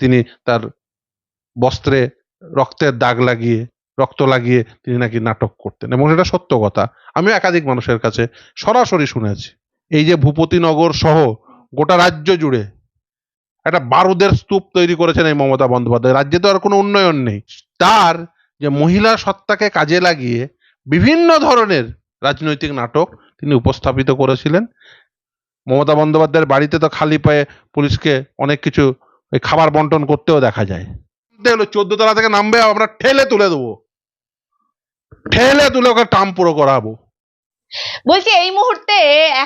তিনি তার বস্ত্রে রক্তের দাগ লাগিয়ে, রক্ত লাগিয়ে তিনি নাকি নাটক করতেন এবং এটা সত্য কথা। আমি একাধিক মানুষের কাছে সরাসরি শুনেছি। এই যে ভূপতিনগর সহ গোটা রাজ্য জুড়ে একটা বারুদের স্তূপ তৈরি করেছেন এই মমতা বন্দ্যোপাধ্যায়, রাজ্যে তো আর কোনো উন্নয়ন নেই। তার যে মহিলা সত্তাকে কাজে লাগিয়ে বিভিন্ন ধরনের রাজনৈতিক নাটক তিনি উপস্থাপিত করেছিলেন। মমতা বন্দ্যোপাধ্যায়ের বাড়িতে তো খালি পায়ে পুলিশকে অনেক কিছু ওই খাবার বন্টন করতেও দেখা যায়। হলো চোদ্দ তলা থেকে নামবে, আমরা ঠেলে তুলে দেবো। ঠেলে তুলে ওকে টাম পুরো করাবো। বলছি এই মুহূর্তে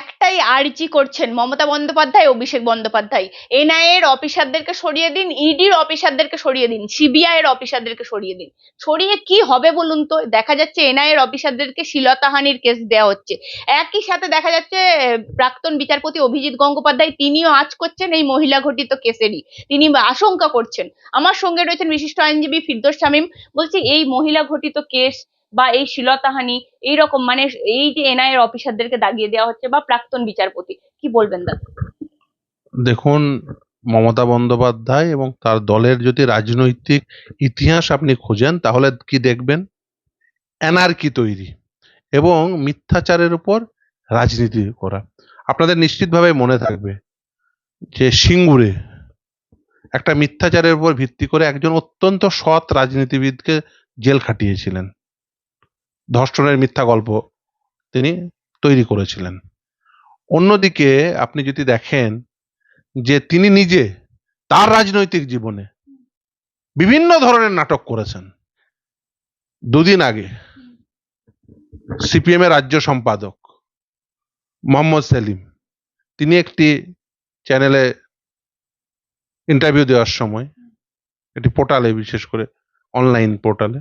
একটাই আর্জি করছেন মমতা বন্দ্যোপাধ্যায়, অভিষেক বন্দ্যোপাধ্যায়। এনআইএ এর অফিসারদেরকে সরিয়ে দিন, ইডির অফিসারদেরকে সরিয়ে দিন সিবিআই এর অফিসারদেরকে সরিয়ে দিন। সরিয়ে কি হবে বলুন তো? দেখা যাচ্ছে এনআইএ এর অফিসারদেরকে শ্লীলতাহানির কেস দেওয়া হচ্ছে। একই সাথে দেখা যাচ্ছে প্রাক্তন বিচারপতি অভিজিৎ গঙ্গোপাধ্যায়, তিনিও আজ করছেন এই মহিলা ঘটিত কেসেরই। তিনি আশঙ্কা করছেন। আমার সঙ্গে রয়েছেন বিশিষ্ট আইনজীবী ফিরদোস শামীম। বলছি এই মহিলা ঘটিত কেস বা এই শ্লীলতাহানি এইরকম মানে এই যে এনআইএর অফিসারদেরকে দাগিয়ে দেওয়া হচ্ছে বা প্রাক্তন বিচারপতি, কি বলবেন দাদা? দেখুন, মমতা বন্দ্যোপাধ্যায় এবং তার দলের যদি রাজনৈতিক ইতিহাস আপনি খোঁজেন, তাহলে কি দেখবেন? অ্যানার্কি তৈরি এবং মিথ্যাচারের উপর রাজনীতি করা। আপনাদের নিশ্চিতভাবে মনে থাকবে যে সিঙ্গুরে একটা মিথ্যাচারের উপর ভিত্তি করে একজন অত্যন্ত সৎ রাজনীতিবিদকে জেল খাটিয়েছিলেন। ধর্ষণের মিথ্যা গল্প তিনি তৈরি করেছিলেন। অন্যদিকে আপনি যদি দেখেন যে তিনি নিজে তার রাজনৈতিক জীবনে বিভিন্ন ধরনের নাটক করেছেন। দুদিন আগে সিপিএম এর রাজ্য সম্পাদক মোহাম্মদ সেলিম, তিনি একটি চ্যানেলে ইন্টারভিউ দেওয়ার সময়, একটি পোর্টালে বিশেষ করে অনলাইন পোর্টালে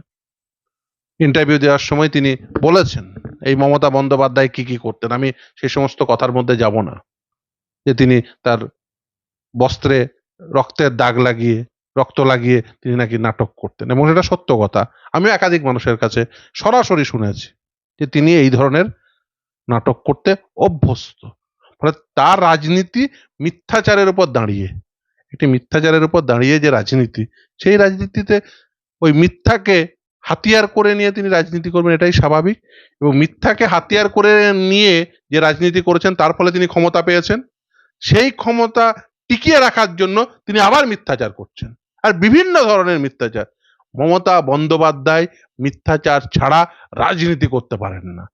ইন্টারভিউ দেওয়ার সময় তিনি বলেছেন, এই মমতা বন্দ্যোপাধ্যায় কি কি করতেন? আমি সেই সমস্ত কথার মধ্যে যাব না। যে তিনি তার বস্ত্রে রক্তের দাগ লাগিয়ে, রক্ত লাগিয়ে তিনি নাকি নাটক করতেন। এবং এটা সত্য কথা। আমি একাধিক মানুষের কাছে সরাসরি শুনেছি যে তিনি এই ধরনের নাটক করতে অভ্যস্ত। ফলে তার রাজনীতি মিথ্যাচারের উপর দাঁড়িয়ে। একটি মিথ্যাচারের উপর দাঁড়িয়ে যে রাজনীতি, সেই রাজনীতিতে ওই মিথ্যাকে হাতিয়ার করে নিয়ে তিনি রাজনীতি করবেন, এটাই স্বাভাবিক। এবং মিথ্যাকে হাতিয়ার করে নিয়ে যে রাজনীতি করেছেন, তার ফলে তিনি ক্ষমতা পেয়েছেন। সেই ক্ষমতা টিকিয়ে রাখার জন্য তিনি আবার মিথ্যাচার করছেন। আর বিভিন্ন ধরনের মিথ্যাচার। মমতা বন্দ্যোপাধ্যায় মিথ্যাচার ছাড়া রাজনীতি করতে পারেন না।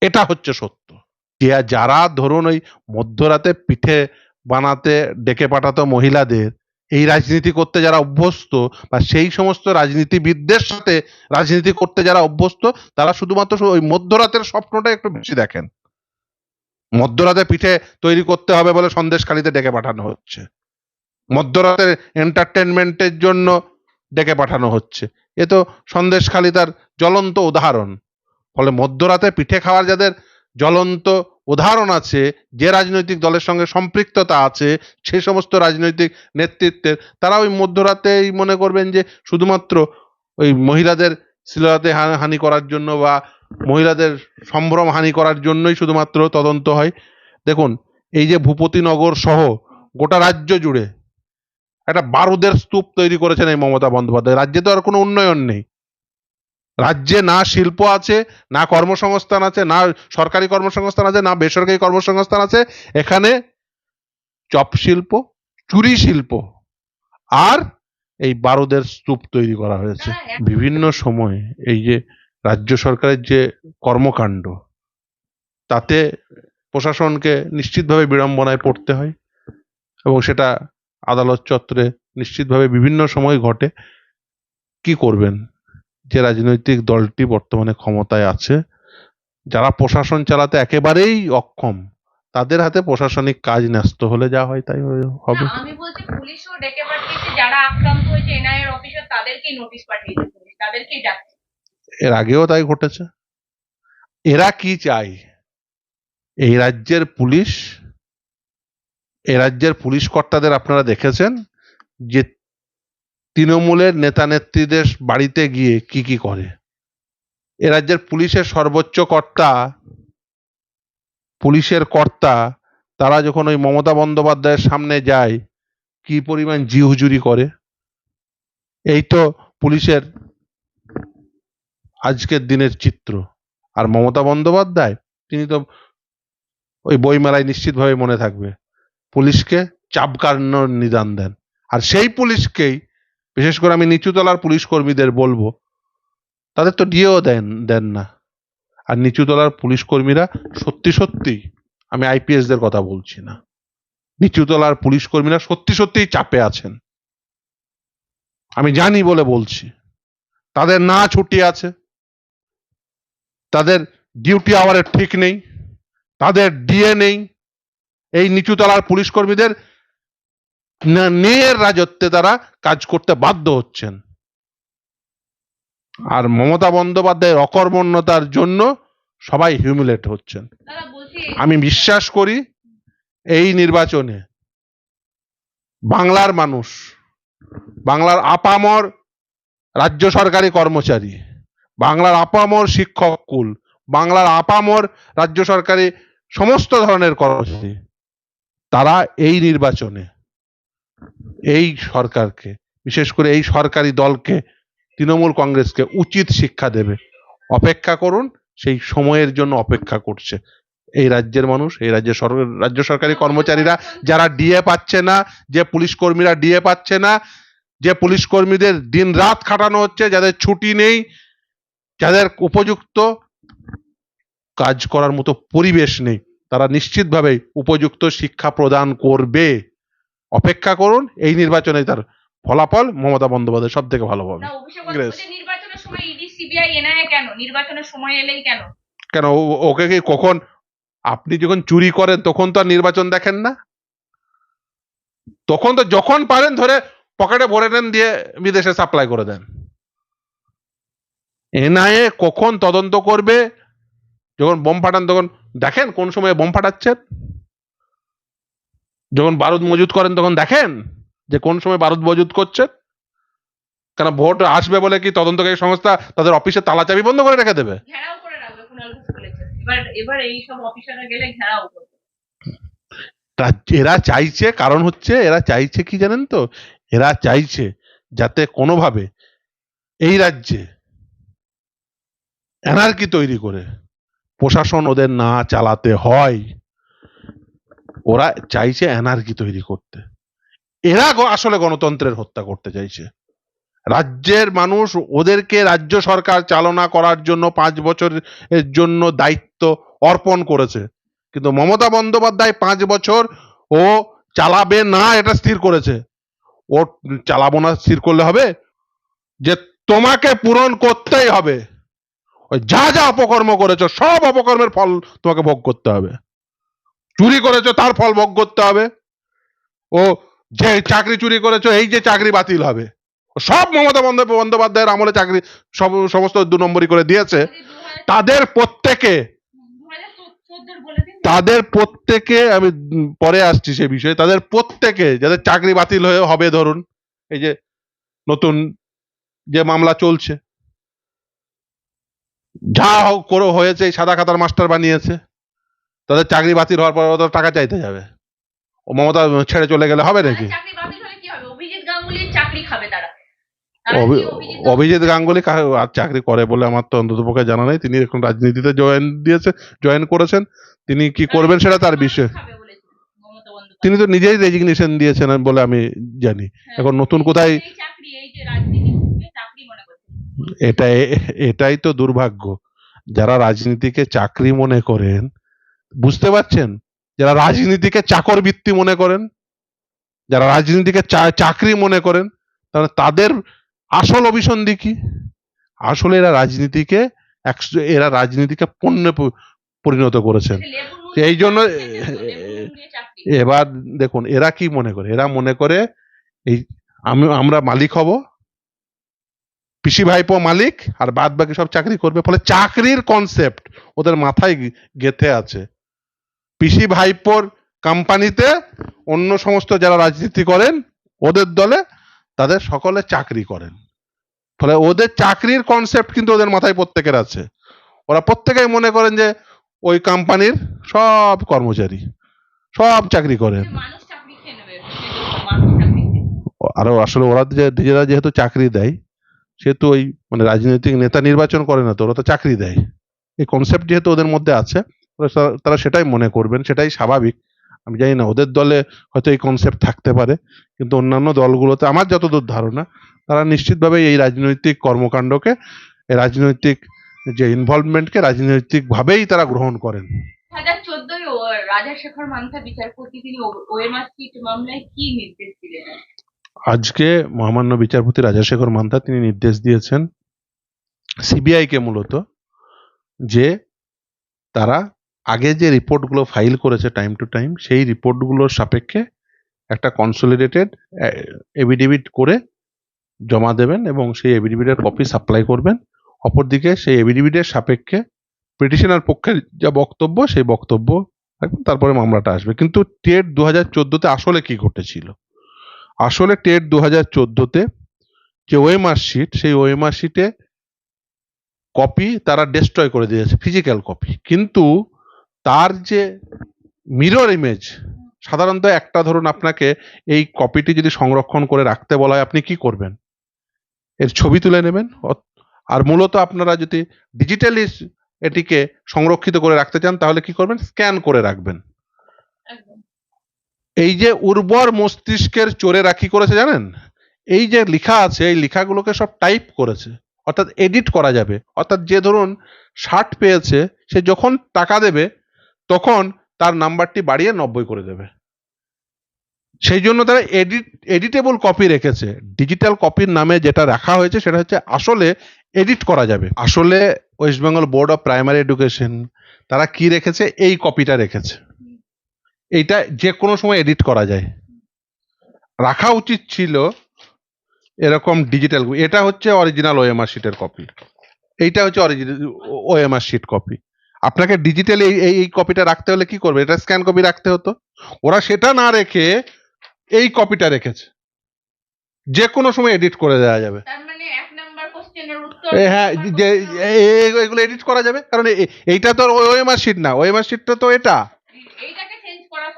এটা হচ্ছে সত্য। যে যারা ধরুন ওই মধ্যরাতে পিঠে বানাতে, ডেকে পাঠাতো মহিলাদের এই রাজনীতি করতে যারা অভ্যস্ত বা সেই সমস্ত রাজনীতিবিদদের সাথে রাজনীতি করতে যারা অভ্যস্ত, তারা শুধুমাত্র ওই মধ্যরাতের স্বপ্নটা একটু বেশি দেখেন। মধ্যরাতে পিঠে তৈরি করতে হবে বলে সন্দেশখালিতে ডেকে পাঠানো হচ্ছে। মধ্যরাতের এন্টারটেনমেন্টের জন্য ডেকে পাঠানো হচ্ছে। এ তো সন্দেশখালি তার জ্বলন্ত উদাহরণ। ফলে মধ্যরাতে পিঠে খাওয়ার যাদের জ্বলন্ত উদাহরণ আছে, যে রাজনৈতিক দলের সঙ্গে সম্পৃক্ততা আছে, সে সমস্ত রাজনৈতিক নেতৃত্বের, তারা ওই মধ্যরাতেই মনে করবেন যে শুধুমাত্র ওই মহিলাদের শ্লীলতাতে হানি করার জন্য বা মহিলাদের সম্ভ্রম হানি করার জন্যই শুধুমাত্র তদন্ত হয়। দেখুন, এই যে ভূপতিনগর সহ গোটা রাজ্য জুড়ে একটা বারুদের স্তূপ তৈরি করেছেন এই মমতা বন্দ্যোপাধ্যায়। রাজ্যে তো আর কোনো উন্নয়ন নেই। রাজ্যে না শিল্প আছে না কর্মসংস্থান আছে না সরকারি কর্মসংস্থান আছে না বেসরকারি কর্মসংস্থান আছে এখানে চপ শিল্প চুরি শিল্প আর এই বারুদের স্তূপ তৈরি করা হয়েছে। বিভিন্ন সময় এই যে রাজ্য সরকারের যে কর্মকাণ্ড তাতে প্রশাসনকে নিশ্চিতভাবে বিড়ম্বনায় পড়তে হয় এবং সেটা আদালত চত্বরে নিশ্চিতভাবে বিভিন্ন সময় ঘটে। কি করবেন? যে রাজনৈতিক দলটি বর্তমানে ক্ষমতায় আছে যারা প্রশাসন চালাতে একেবারেই অক্ষম তাদের হাতে প্রশাসনিক কাজ ন্যস্ত হলে যা হয় তাই হবে। আমি বলছি পুলিশও ডেকে পাঠিয়েছে যারা আক্রান্ত হয়েছে অফিসার তাদেরকেই নোটিশ পাঠিয়েছে পুলিশ তাদেরকেই ডাকছে। এর আগেও তাই ঘটেছে। এরা কি চায়? এই রাজ্যের পুলিশ এই রাজ্যের পুলিশ কর্তাদের আপনারা দেখেছেন যে তৃণমূলের নেতা নেত্রীদের বাড়িতে গিয়ে কি কি করে? এ রাজ্যের পুলিশের সর্বোচ্চ কর্তা, পুলিশের কর্তা, তারা যখন ওই মমতা বন্দ্যোপাধ্যায়ের সামনে যায়, কি পরিমাণ জি হুজুরি করে? এই তো পুলিশের আজকের দিনের চিত্র। আর মমতা বন্দ্যোপাধ্যায়, তিনি তো ওই বইমেলায় নিশ্চিতভাবে মনে থাকবে। পুলিশকে চাপকানোর নিদান দেন। আর সেই পুলিশকেই বিশেষ করে আমি নিচুতলার পুলিশ কর্মীদের বলব, তাদের তো ডিএও দেন দেন না। আর নিচুতলার পুলিশ কর্মীরা সত্যি সত্যি আমি আইপিএস দের কথা বলছি না। নিচুতলার পুলিশ কর্মীরা সত্যি সত্যিই চাপে আছেন। আমি জানি বলে বলছি। তাদের না ছুটি আছে। তাদের ডিউটি আওয়ারের ঠিক নেই। তাদের ডিএ নেই। এই নিচুতলার পুলিশ কর্মীদের না- ন্যায়ের রাজত্বে তারা কাজ করতে বাধ্য হচ্ছেন। আর মমতা বন্দ্যোপাধ্যায়ের অকর্মণ্যতার জন্য সবাই হিউমিলেট হচ্ছেন। আমি বিশ্বাস করি এই নির্বাচনে বাংলার মানুষ বাংলার আপামর রাজ্য সরকারি কর্মচারী বাংলার আপামর শিক্ষক কুল বাংলার আপামর রাজ্য সরকারি সমস্ত ধরনের কর্মচারী তারা এই নির্বাচনে এই সরকারকে, বিশেষ করে এই সরকারি দলকে, তৃণমূল কংগ্রেসকে উচিত শিক্ষা দেবে। অপেক্ষা করুন, সেই সময়ের জন্য অপেক্ষা করছে। এই রাজ্যের মানুষ, এই রাজ্যের রাজ্য সরকারি কর্মচারীরা, যারা ডিএ পাচ্ছে না, যে পুলিশ কর্মীরা ডিএ পাচ্ছে না, যে পুলিশ কর্মীদের দিন রাত খাটানো হচ্ছে, যাদের ছুটি নেই, যাদের উপযুক্ত কাজ করার মতো পরিবেশ নেই, তারা নিশ্চিতভাবে উপযুক্ত শিক্ষা প্রদান করবে। অপেক্ষা করুন এই নির্বাচনে তার ফলাফল মমতা বন্দ্যোপাধ্যায় সব থেকে ভালো নির্বাচনের সময় ইডি সিবিআই এনআইএ কেন? নির্বাচনের সময় এলেই কেন? ওকে কি কখন আপনি যখন চুরি করেন তখন তো আর নির্বাচন দেখেন না? তখন তো যখন পারেন ধরে পকেটে ভরে নেন দিয়ে বিদেশে সাপ্লাই করে দেন। এনআইএ কখন তদন্ত করবে? যখন বোম ফাটান তখন দেখেন কোন সময় বোম ফাটাচ্ছেন? যখন বারুদ মজুদ করেন তখন দেখেন যে কোন সময় বারুদ মজুদ করছেন কেন ভোট আসবে বলে কি তদন্তকারী সংস্থা তাদের অফিসে তালা চাবি বন্ধ করে রেখে দেবে? এরা চাইছে কারণ হচ্ছে এরা চাইছে কি জানেন তো? এরা চাইছে যাতে কোনোভাবে এই রাজ্যে এনার্কি তৈরি করে প্রশাসন ওদের না চালাতে হয়। ওরা চাইছে এনার্কি তৈরি করতে। এরা আসলে গণতন্ত্রের হত্যা করতে চাইছে। রাজ্যের মানুষ ওদেরকে রাজ্য সরকার চালনা করার জন্য পাঁচ বছরের জন্য দায়িত্ব অর্পণ করেছে। কিন্তু মমতা বন্দ্যোপাধ্যায় পাঁচ বছর ও চালাবে না, এটা স্থির করেছে। ও চালাবো না, স্থির করলে হবে? যে তোমাকে পূরণ করতেই হবে। যা যা অপকর্ম করেছ, সব অপকর্মের ফল তোমাকে ভোগ করতে হবে। চুরি করেছ তার ফল ভোগ করতে হবে। ও যে চাকরি চুরি করেছ এই যে চাকরি বাতিল হবে। সব মমতা বন্দ্যোপ- বন্দ্যোপাধ্যায়ের আমলে চাকরি সমস্ত দু নম্বরই করে দিয়েছে। তাদের প্রত্যেকে তাদের প্রত্যেকে আমি পরে আসছি সে বিষয়ে তাদের প্রত্যেকে যাদের চাকরি বাতিল হয়ে হবে ধরুন এই যে নতুন যে মামলা চলছে। যা হোক করে হয়েছে এই সাদা খাতার মাস্টার বানিয়েছে। তাদের চাকরি বাতিল হওয়ার পর ওদের টাকা চাইতে যাবে। ও মমতা ছেড়ে চলে গেলে হবে নাকি? চাকরি বাতিল হলে কি হবে? অভিজিৎ গাঙ্গুলির চাকরি খাবে তারা। তারা অভি- অভিজিৎ অভিজিৎ গাঙ্গুলি আর চাকরি করে বলে আমার তো অন্তত পক্ষে জানা নেই। তিনি এখন রাজনীতিতে জয়েন দিয়েছে জয়েন করেছেন। তিনি কি করবেন সেটা তার বিষয়। তিনি তো নিজেই রেজিগনেশন দিয়েছেন বলে আমি জানি। হ্যাঁ, এখন নতুন কোথায় এটা এটাই তো দুর্ভাগ্য। যারা রাজনীতিকে চাকরি মনে করেন বুঝতে পারছেন? যারা রাজনীতিকে চাকর বৃত্তি মনে করেন, যারা রাজনীতিকে চাকরি মনে করেন, তাহলে তাদের আসল অভিসন্ধি কি? আসলে এরা রাজনীতিকে এরা রাজনীতিকে পণ্যে পরিণত করেছেন। এই জন্য। এবার দেখুন, এরা কি মনে করে? এরা মনে করে এই, আমি, আমরা মালিক হব, পিসি ভাইপো মালিক, আর বাদ বাকি সব চাকরি করবে। ফলে চাকরির কনসেপ্ট ওদের মাথায় গেথে আছে। পিসি ভাইপোর কোম্পানিতে অন্য সমস্ত যারা রাজনীতি করেন ওদের দলে তাদের সকলে চাকরি করেন। ফলে ওদের চাকরির কনসেপ্ট কিন্তু ওদের মাথায় প্রত্যেকের আছে। ওরা প্রত্যেকেই মনে করেন যে ওই কোম্পানির সব কর্মচারী সব চাকরি করেন। নেবে। আরও আসলে ওরা যে- নিজেরা যেহেতু চাকরি দেয় সেহেতু ওই মানে রাজনৈতিক নেতা নির্বাচন করে না তো ওরা তো চাকরি দেয়। এই কনসেপ্ট যেহেতু ওদের মধ্যে আছে তারা সেটাই মনে করবেন সেটাই স্বাভাবিক। আমি জানি না ওদের দলে হয়তো এই কনসেপ্ট থাকতে পারে কিন্তু অন্যান্য দলগুলোতে আমার যতদূর ধারণা তারা নিশ্চিতভাবে এই রাজনৈতিক কর্মকাণ্ডকে রাজনৈতিক যে ইনভলভমেন্টকে রাজনৈতিকভাবেই তারা গ্রহণ করেন। হাজার চোদ্দই রাজাশেখর মান্থা বিচারপতি তিনি ওএমআর মামলায় কি নির্দেশ দিলেন? আজকে মহামান্য বিচারপতি রাজাশেখর মান্তা তিনি নির্দেশ দিয়েছেন সিবিআই কে মূলত যে তারা আগে যে রিপোর্টগুলো ফাইল করেছে টাইম টু টাইম, সেই রিপোর্টগুলোর সাপেক্ষে একটা কনসোলিডেটেড এভিডেভিট করে জমা দেবেন এবং সেই এভিডেভিটের কপি সাপ্লাই করবেন। অপরদিকে সেই এভিডেভিটের সাপেক্ষে পিটিশনার পক্ষের যা বক্তব্য, সেই বক্তব্য তারপরে মামলাটা আসবে। কিন্তু টেট দু হাজার চোদ্দোতে আসলে কি ঘটেছিল? আসলে টেট দু হাজার চোদ্দোতে যে ওএমআর শিট, সেই ওএমআর শিটে কপি তারা ডেস্ট্রয় করে দিয়েছে ফিজিক্যাল কপি কিন্তু তার যে মিরর ইমেজ সাধারণত একটা ধরুন আপনাকে এই কপিটি যদি সংরক্ষণ করে রাখতে বলা হয় আপনি কি করবেন? এর ছবি তুলে নেবেন। আর মূলত আপনারা যদি ডিজিটালি এটিকে সংরক্ষিত করে রাখতে চান তাহলে কি করবেন? স্ক্যান করে রাখবেন। এই যে উর্বর মস্তিষ্কের চোরে রাখি করেছে জানেন? এই যে লেখা আছে এই লেখাগুলোকে সব টাইপ করেছে। অর্থাৎ এডিট করা যাবে। অর্থাৎ যে ধরুন ষাট পেয়েছে সে যখন টাকা দেবে তখন তার নাম্বারটি বাড়িয়ে নব্বই করে দেবে। সেই জন্য তারা এডিট এডিটেবল কপি রেখেছে। ডিজিটাল কপির নামে যেটা রাখা হয়েছে সেটা হচ্ছে আসলে এডিট করা যাবে। আসলে West Bengal board of primary education তারা কি রেখেছে? এই কপিটা রেখেছে। এইটা যে কোনো সময় এডিট করা যায়। রাখা উচিত ছিল এরকম ডিজিটাল, এটা হচ্ছে অরিজিনাল ওএমআর শিটের কপি। এইটা হচ্ছে অরিজিনাল ওএমআর শিট কপি। আপনাকে ডিজিটালি এই এই- কপিটা রাখতে হলে কি করবে? এটা স্ক্যান কপি রাখতে হতো। ওরা সেটা না রেখে এই কপিটা রেখেছে। যে কোনো সময় এডিট করে দেওয়া যাবে। মানে হ্যাঁ যে এগুলো এডিট করা যাবে। কারণ এইটা তো ওএমআর শিট না। ওএমআর শিটটা তো এটা।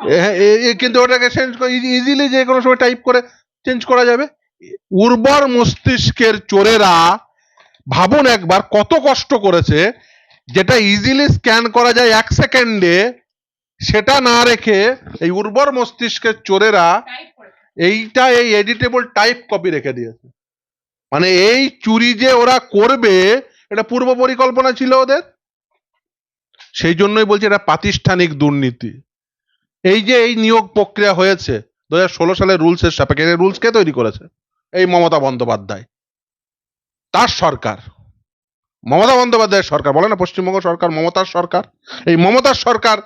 হ্যাঁ, কিন্তু ওটাকে চেঞ্জ ইজিলি যে কোনো সময় টাইপ করে চেঞ্জ করা যাবে। উর্বর মস্তিষ্কের চোরেরা ভাবুন একবার কত কষ্ট করেছে যেটা ইজিলি স্ক্যান করা যায় এক সেকেন্ডে সেটা না রেখে এই উর্বর মস্তিষ্কের চোরেরা এইটা এই এডিটেবল টাইপ কপি রেখে দিয়েছে। মানে এই চুরি যে ওরা করবে এটা পূর্ব পরিকল্পনা ছিল ওদের। সেই জন্যই বলছি এটা প্রাতিষ্ঠানিক দুর্নীতি। এই যে এই নিয়োগ প্রক্রিয়া হয়েছে দু হাজার ষোলো সালের রুলস এর সাপেক্ষে। রুলস কে তৈরি করেছে? এই মমতা বন্দ্যোপাধ্যায়। তার সরকার। মমতা বন্দ্যোপাধ্যায়ের সরকার বলে না পশ্চিমবঙ্গ সরকার মমতার সরকার? এই মমতার সরকার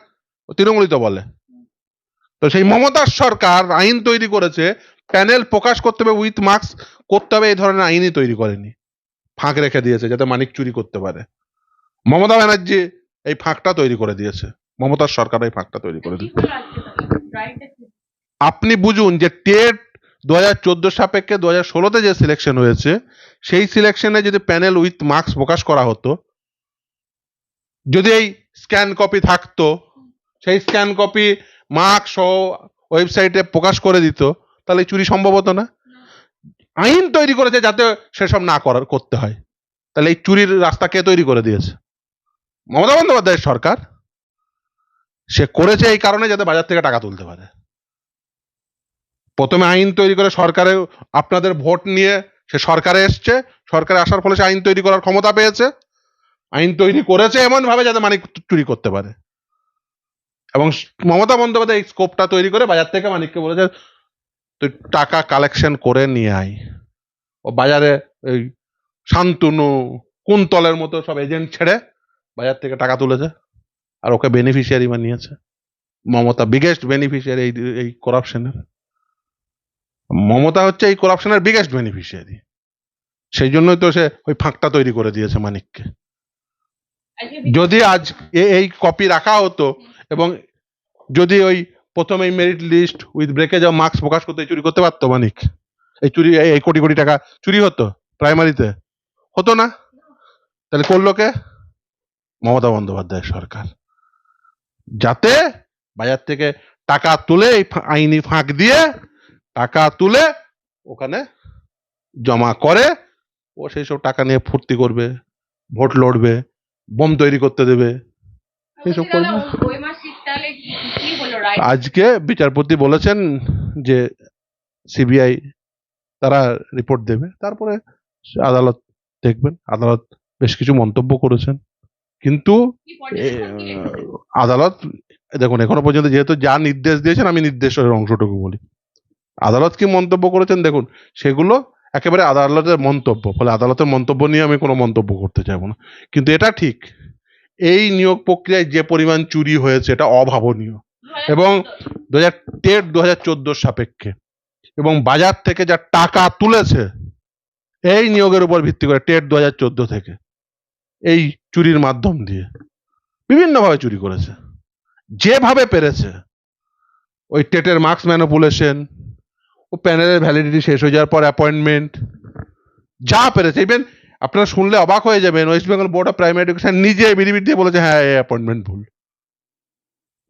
তৃণমূলই তো বলে। তো সেই মমতার সরকার আইন তৈরি করেছে প্যানেল প্রকাশ করতে হবে উইথ মার্কস করতে হবে এই ধরনের আইনই তৈরি করেনি। ফাঁক রেখে দিয়েছে যাতে মানিক চুরি করতে পারে। মমতা ব্যানার্জি এই ফাঁকটা তৈরি করে দিয়েছে। মমতার সরকার এই ফাঁকটা তৈরি করে দিয়েছে? আপনি বুঝুন যে টেট দু হাজার চোদ্দ সাপেক্ষে দু হাজার ষোলোতে যে সিলেকশন হয়েছে, সেই সিলেকশনে যদি প্যানেল উইথ মার্কস প্রকাশ করা হতো, যদি এই স্ক্যান কপি থাকতো, সেই স্ক্যান কপি মার্ক সহ ওয়েবসাইটে প্রকাশ করে দিত, তাহলে চুরি সম্ভব হতো না? আইন তৈরি করেছে যাতে সেসব না করার, করতে হয়। তাহলে এই চুরির রাস্তা কে তৈরি করে দিয়েছে? মমতা বন্দ্যোপাধ্যায়ের সরকার। সে করেছে এই কারণে যাতে বাজার থেকে টাকা তুলতে পারে। প্রথমে আইন তৈরি করে সরকারে আপনাদের ভোট নিয়ে সে সরকারে এসছে, সরকারে আসার ফলে সে আইন তৈরি করার ক্ষমতা পেয়েছে। আইন তৈরি করেছে এমন ভাবে যাতে মানিক চুরি করতে পারে। এবং মমতা বন্দ্যোপাধ্যায় এই স্কোপটা তৈরি করে বাজার থেকে মানিককে বলেছে, তুই টাকা কালেকশন করে নিয়ে আয়। ও বাজারে এই শান্তনু কুন্তলের মতো সব এজেন্ট ছেড়ে বাজার থেকে টাকা তুলেছে আর ওকে বেনিফিশিয়ারি বানিয়েছে। মমতা বিগেস্ট বেনিফিশিয়ারি এই এই করাপশনের মমতা হচ্ছে এই করাপশনের বিগেস্ট বেনিফিশিয়ারি সেই জন্যই তো সে ওই ফাঁকটা তৈরি করে দিয়েছে মানিককে। যদি আজ এই কপি রাখা হতো এবং যদি ওই প্রথমে merit list with breakage of marks প্রকাশ করতে চুরি করতে পারতো মানিক? এই চুরি, এই এই কোটি কোটি টাকা চুরি হতো প্রাইমারিতে হতো না? তাহলে করল কে? মমতা বন্দ্যোপাধ্যায় সরকার। যাতে বাজার থেকে টাকা তুলে এই আইনি ফাঁক দিয়ে টাকা তুলে ওখানে জমা করে ও সেই সব টাকা নিয়ে ফুর্তি করবে ভোট লড়বে বোম তৈরি করতে দেবে। এইসব করবে। আজকে বিচারপতি বলেছেন যে সিবিআই তারা রিপোর্ট দেবে। তারপরে আদালত দেখবেন। আদালত বেশ কিছু মন্তব্য করেছেন। কিন্তু? আদালত দেখুন এখনও পর্যন্ত যেহেতু যা নির্দেশ দিয়েছেন আমি নির্দেশের অংশটুকু বলি। আদালত কি মন্তব্য করেছেন? দেখুন সেগুলো একেবারে আদালতের মন্তব্য ফলে আদালতের মন্তব্য নিয়ে আমি কোনো মন্তব্য করতে চাইব না। কিন্তু এটা ঠিক এই নিয়োগ প্রক্রিয়ায় যে পরিমাণ চুরি হয়েছে এটা অভাবনীয়। এবং- দু হাজার টেট দু হাজার চোদ্দোর সাপেক্ষে এবং বাজার থেকে যা টাকা তুলেছে এই নিয়োগের উপর ভিত্তি করে টেট দু হাজার চোদ্দ থেকে এই চুরির মাধ্যম দিয়ে বিভিন্নভাবে চুরি করেছে। যেভাবে পেরেছে ওই টেটের মার্কস ম্যানুপুলেশন ও প্যানেলের ভ্যালিডিটি শেষ হয়ে যাওয়ার পর অ্যাপয়েন্টমেন্ট যা পেরেছে ইভেন আপনারা শুনলে অবাক হয়ে যাবেন West Bengal board of primary education নিজে বিড়িবিড় দিয়ে বলেছে হ্যাঁ এই অ্যাপয়েন্টমেন্ট ভুল।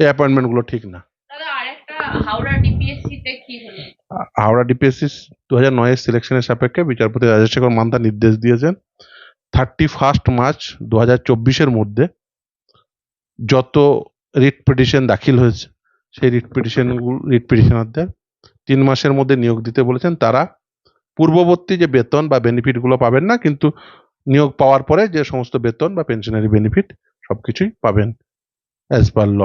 এই অ্যাপয়েন্টমেন্টগুলো ঠিক না। হাওড়া ডিপিএসসি দু হাজার নয়ের সিলেকশনের সাপেক্ষে বিচারপতি রাজশেখর মান্তা নির্দেশ দিয়েছেন থার্টি ফার্স্ট মার্চ দু হাজার চব্বিশের মধ্যে যত রিট পিটিশন দাখিল হয়েছে সেই রিট পিটিশন রিট পিটিশনারদের তিন মাসের মধ্যে নিয়োগ দিতে বলেছেন, তারা পূর্ববর্তী যে বেতন বা বেনিফিটগুলো পাবেন না, কিন্তু নিয়োগ পাওয়ার পরে যে সমস্ত বেতন বা পেনশনারি বেনিফিট সবকিছুই পাবেন অ্যাজ পার ল